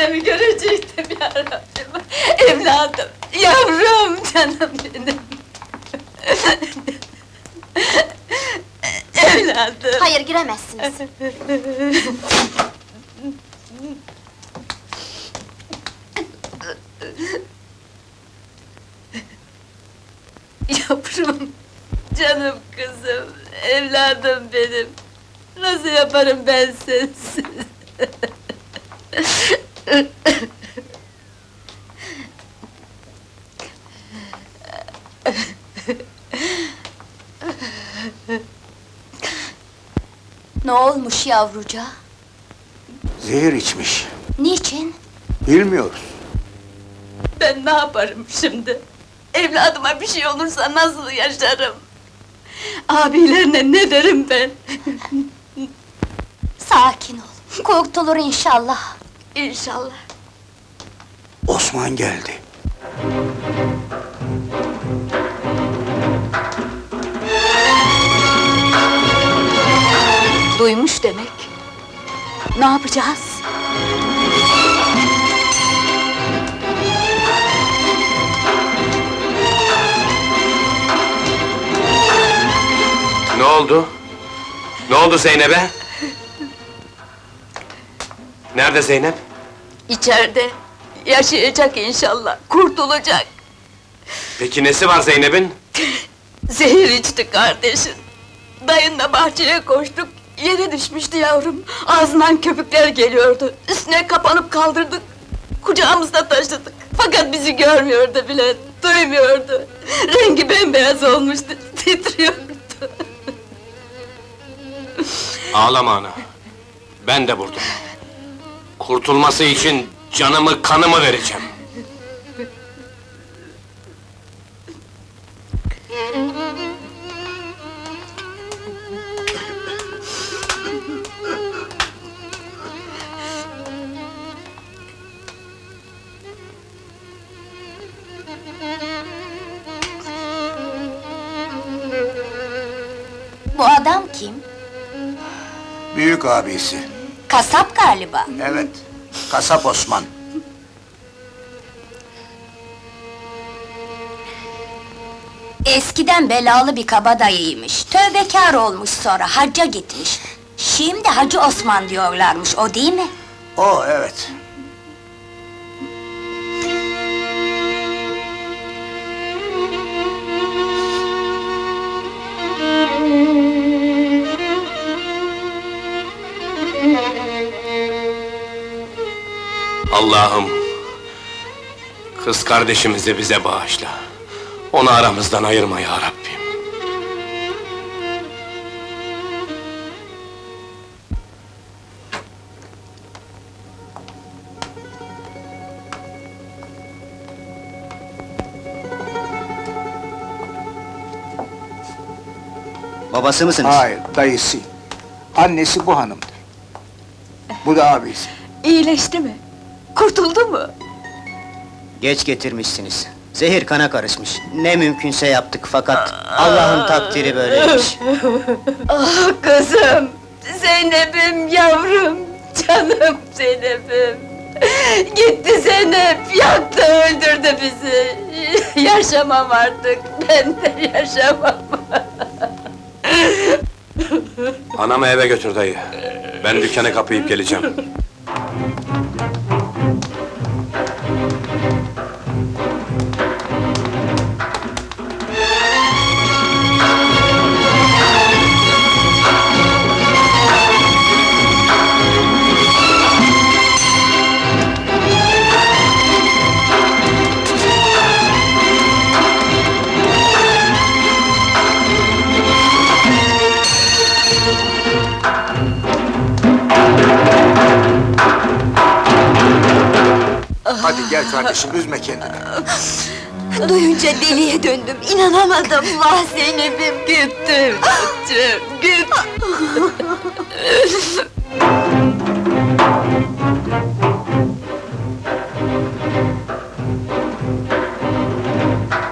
evladım, bugünlerde mi görecektim ya Rabbim? Evladım, yavrum, canım benim. Evladım. Hayır giremezsiniz. Yavrum, canım kızım, evladım benim. Nasıl yaparım ben sensiz? Ne olmuş yavruca? Zehir içmiş. Niçin? Bilmiyoruz. Ben ne yaparım şimdi? Evladıma bir şey olursa nasıl yaşarım? Abilerine ne derim ben? Sakin ol. Kurtulur inşallah. İnşallah. Osman geldi. Duymuş demek. Ne yapacağız? Ne oldu? Ne oldu Zeynep'e? Nerede Zeynep? İçeride. Yaşayacak inşallah. Kurtulacak. Peki nesi var Zeynep'in? Zehir içti kardeşin. Dayınla bahçeye koştuk. Yere düşmüştü yavrum. Ağzından köpükler geliyordu. Üstüne kapanıp kaldırdık. Kucağımızda taşıdık. Fakat bizi görmüyordu bile. Duymuyordu. Rengi bembeyaz olmuştu. Titriyordu. Ağlama ana. Ben de buradayım. Kurtulması için canımı kanımı vereceğim. Bu adam kim? Büyük abisi. Kasap galiba. Evet. Kasap Osman. Eskiden belalı bir kabadayıymış. Tövbekar olmuş sonra hacca gitmiş. Şimdi Hacı Osman diyorlarmış, o değil mi? O evet. Allah'ım, kız kardeşimizi bize bağışla. Onu aramızdan ayırma ya Rabbim. Babası mısınız? Hayır, dayısı. Annesi bu hanımdır. Bu da abisi. İyileşti mi? Kurtuldu mu? Geç getirmişsiniz. Zehir kana karışmış. Ne mümkünse yaptık fakat Allah'ın takdiri böyleymiş. Ah kızım! Zeynep'im yavrum! Canım Zeynep'im! Gitti Zeynep, yaktı öldürdü bizi! Yaşamam artık, ben de yaşamam! Anamı eve götür dayı. Ben dükkanı kapayıp geleceğim. Kardeşim, üzme kendini. Duyunca deliye döndüm, inanamadım! Vah Zeynep'im gitti! Bacım, gitti!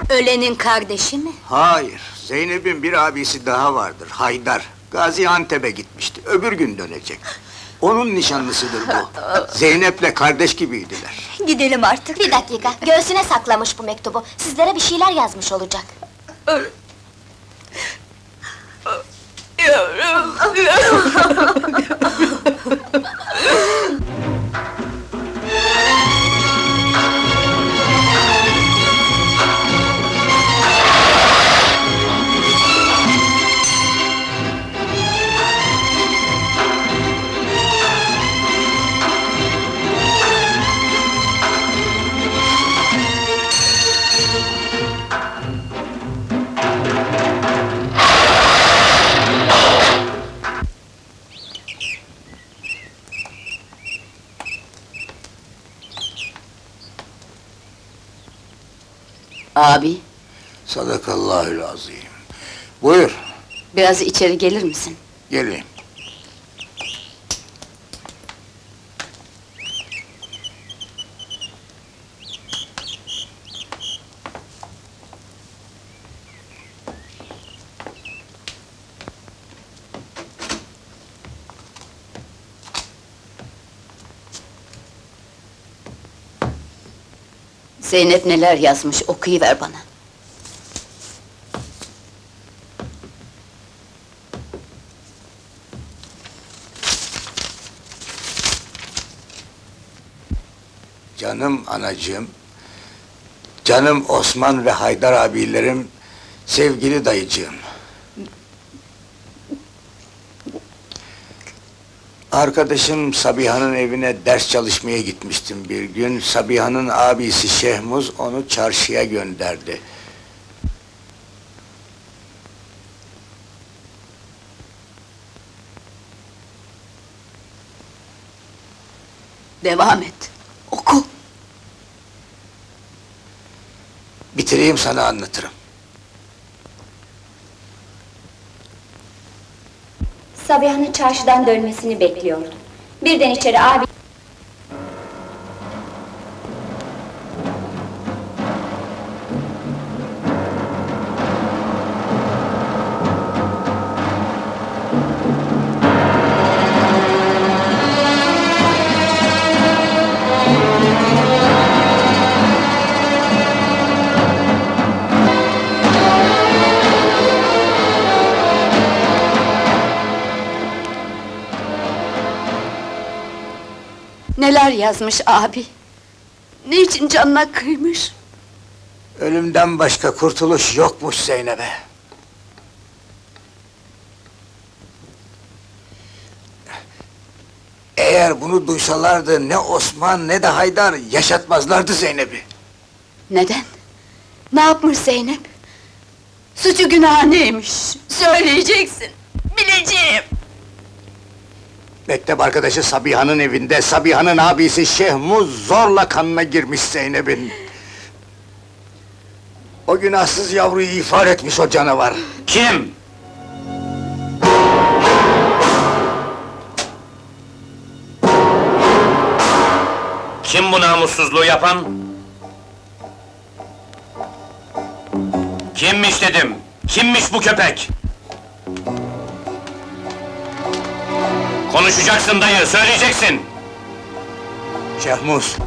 Ölenin kardeşi mi? Hayır, Zeynep'in bir abisi daha vardır, Haydar. Gaziantep'e gitmişti, öbür gün dönecek. Onun nişanlısıdır bu. Zeynep'le kardeş gibiydiler. Gidelim artık. Bir dakika, göğsüne saklamış bu mektubu. Sizlere bir şeyler yazmış olacak. Abi, Sadakallahül azim. Buyur, biraz içeri gelir misin? gelin. Zeynep neler yazmış, okuyuver bana. Canım anacığım, canım Osman ve Haydar abilerim, sevgili dayıcığım. Arkadaşım Sabiha'nın evine ders çalışmaya gitmiştim bir gün. Sabiha'nın abisi Şehmuz onu çarşıya gönderdi. Devam et, oku. Bitireyim sana anlatırım. Sabiha'nın çarşıdan dönmesini bekliyordu. Birden içeri abi... Neler yazmış abi? Niçin canına kıymış? Ölümden başka kurtuluş yokmuş Zeynep'e. Eğer bunu duysalardı ne Osman ne de Haydar yaşatmazlardı Zeynep'i. Neden? Ne yapmış Zeynep? Suçu günahı neymiş? Söyleyeceksin, bileceğim. Mektep arkadaşı Sabiha'nın evinde Sabiha'nın abisi Şehmuz zorla kanına girmiş Zeynep'in. O günahsız yavruyu ifade etmiş o canavar. Kim? Kim bu namussuzluğu yapan? Kimmiş dedim? Kimmiş bu köpek? Konuşacaksın dayı, söyleyeceksin! Şehmuz,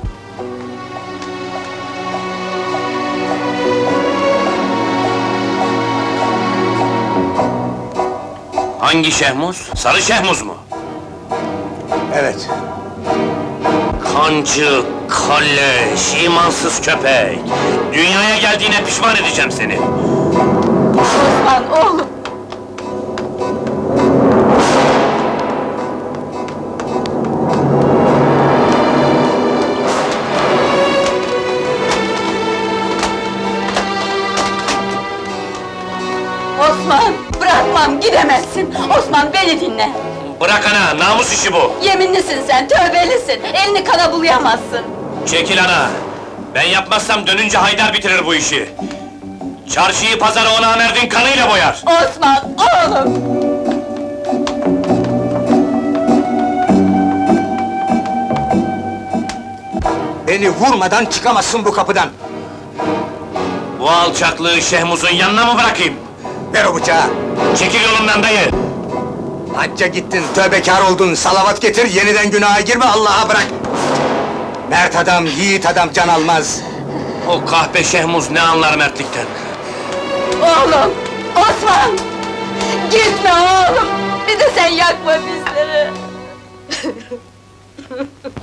Hangi Şehmuz? Sarı Şehmuz mu? evet. Kancı, kalleş, imansız köpek! Dünyaya geldiğine pişman edeceğim seni! Osman oğlum, Osman, bırakmam, gidemezsin. Osman beni dinle. Bırak ana, namus işi bu! Yeminlisin sen, tövbelisin. Elini kana bulayamazsın. Çekil ana! Ben yapmazsam dönünce Haydar bitirir bu işi! Çarşıyı pazarı ona Merdin kanıyla boyar! Osman, oğlum! Beni vurmadan çıkamazsın bu kapıdan. Bu alçaklığı Şehmuz'un yanına mı bırakayım? Ver o bıçağı. Çekil yolumdan dayı! Hacca gittin, tövbekar oldun, salavat getir, yeniden günaha girme, Allah'a bırak! Mert adam, yiğit adam can almaz. O kahpe Şehmuz ne anlar mertlikten? Oğlum! Osman! Gitme oğlum! Bir de sen yakma bizleri!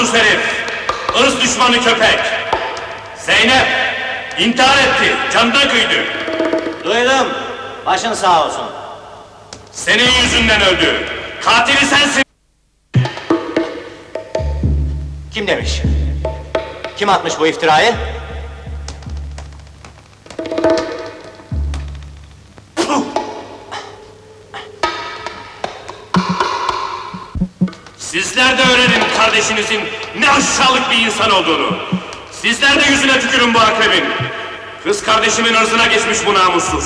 Namussuz herif! ırz düşmanı köpek! Zeynep! intihar etti, candan kıydı. Duydum. Başın sağ olsun. Senin yüzünden öldü. Katili sensin. Kim demiş? Kim atmış bu iftirayı? Sizler de öğrenin kardeşinizin ne aşağılık bir insan olduğunu. Sizler de yüzüne tükürün bu akrebin. Kız kardeşimin ırzına geçmiş bu namussuz.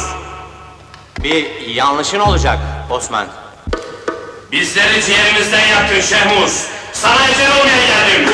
Bir yanlışın olacak Osman. Bizleri ciğerimizden yaktın Şehmuz. Sana ecel olmaya geldim.